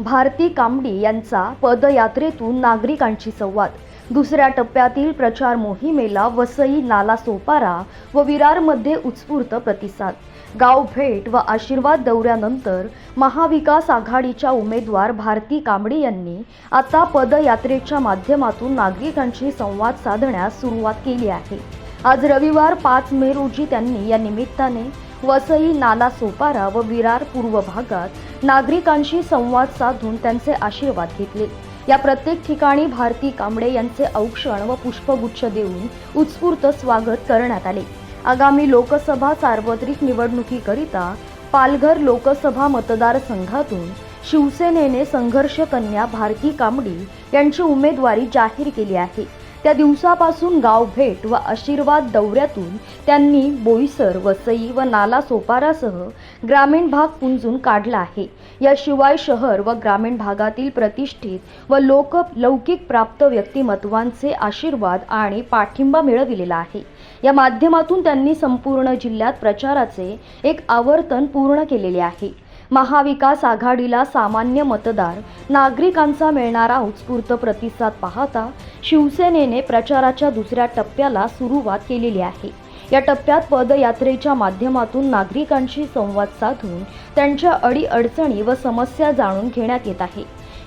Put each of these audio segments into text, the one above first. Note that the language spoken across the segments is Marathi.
भारती कांबडी यांचा पदयात्रेतून नागरिकांशी संवाद. दुसऱ्या टप्प्यातील प्रचार मोहिमेला वसई नालासोपारा व विरारमध्ये उत्स्फूर्त प्रतिसाद. गाव भेट व आशीर्वाद दौऱ्यानंतर महाविकास आघाडीच्या उमेदवार भारती कांबडी यांनी आता पदयात्रेच्या माध्यमातून नागरिकांशी संवाद साधण्यास सुरुवात केली आहे. आज रविवार पाच मे रोजी त्यांनी या निमित्ताने वसई नाला सोपारा व विरार पूर्व भागात नागरिकांशी संवाद साधून त्यांचे आशीर्वाद घेतले. या प्रत्येक ठिकाणी भारती कांबळे यांचे औक्षण व पुष्पगुच्छ देऊन उत्स्फूर्त स्वागत करण्यात आले. आगामी लोकसभा सार्वत्रिक निवडणुकीकरिता पालघर लोकसभा मतदारसंघातून शिवसेनेने संघर्ष कन्या भारती कांबडी यांची उमेदवारी जाहीर केली आहे. त्या दिवसापासून गाव भेट व आशीर्वाद दौऱ्यातून त्यांनी बोईसर वसई व नाला सोपारासह ग्रामीण भाग पुंजून काढला आहे. याशिवाय शहर व ग्रामीण भागातील प्रतिष्ठित व लोक लौकिक प्राप्त व्यक्तिमत्वांचे आशीर्वाद आणि पाठिंबा मिळविलेला आहे. या माध्यमातून त्यांनी संपूर्ण जिल्ह्यात प्रचाराचे एक आवर्तन पूर्ण केलेले आहे. महाविकास आघाडीला सामान्य मतदार नागरिकांचा मिळणारा उत्स्फूर्त प्रतिसाद पाहता शिवसेनेने प्रचाराच्या दुसऱ्या टप्प्याला सुरुवात केलेली आहे. या टप्प्यात पदयात्रेच्या माध्यमातून नागरिकांशी संवाद साधून त्यांच्या अडीअडचणी व समस्या जाणून घेण्यात येत आहे.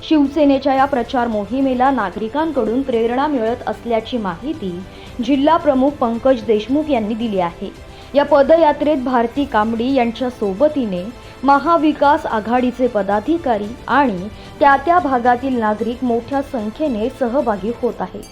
शिवसेनेच्या या प्रचार मोहिमेला नागरिकांकडून प्रेरणा मिळत असल्याची माहिती जिल्हा प्रमुख पंकज देशमुख यांनी दिली आहे. या पदयात्रेत भारती कांबडी यांच्या सोबतीने महाविकास आघाडीचे पदाधिकारी आणि त्या त्या भागातील नागरिक मोठ्या संख्येने सहभागी होत आहेत.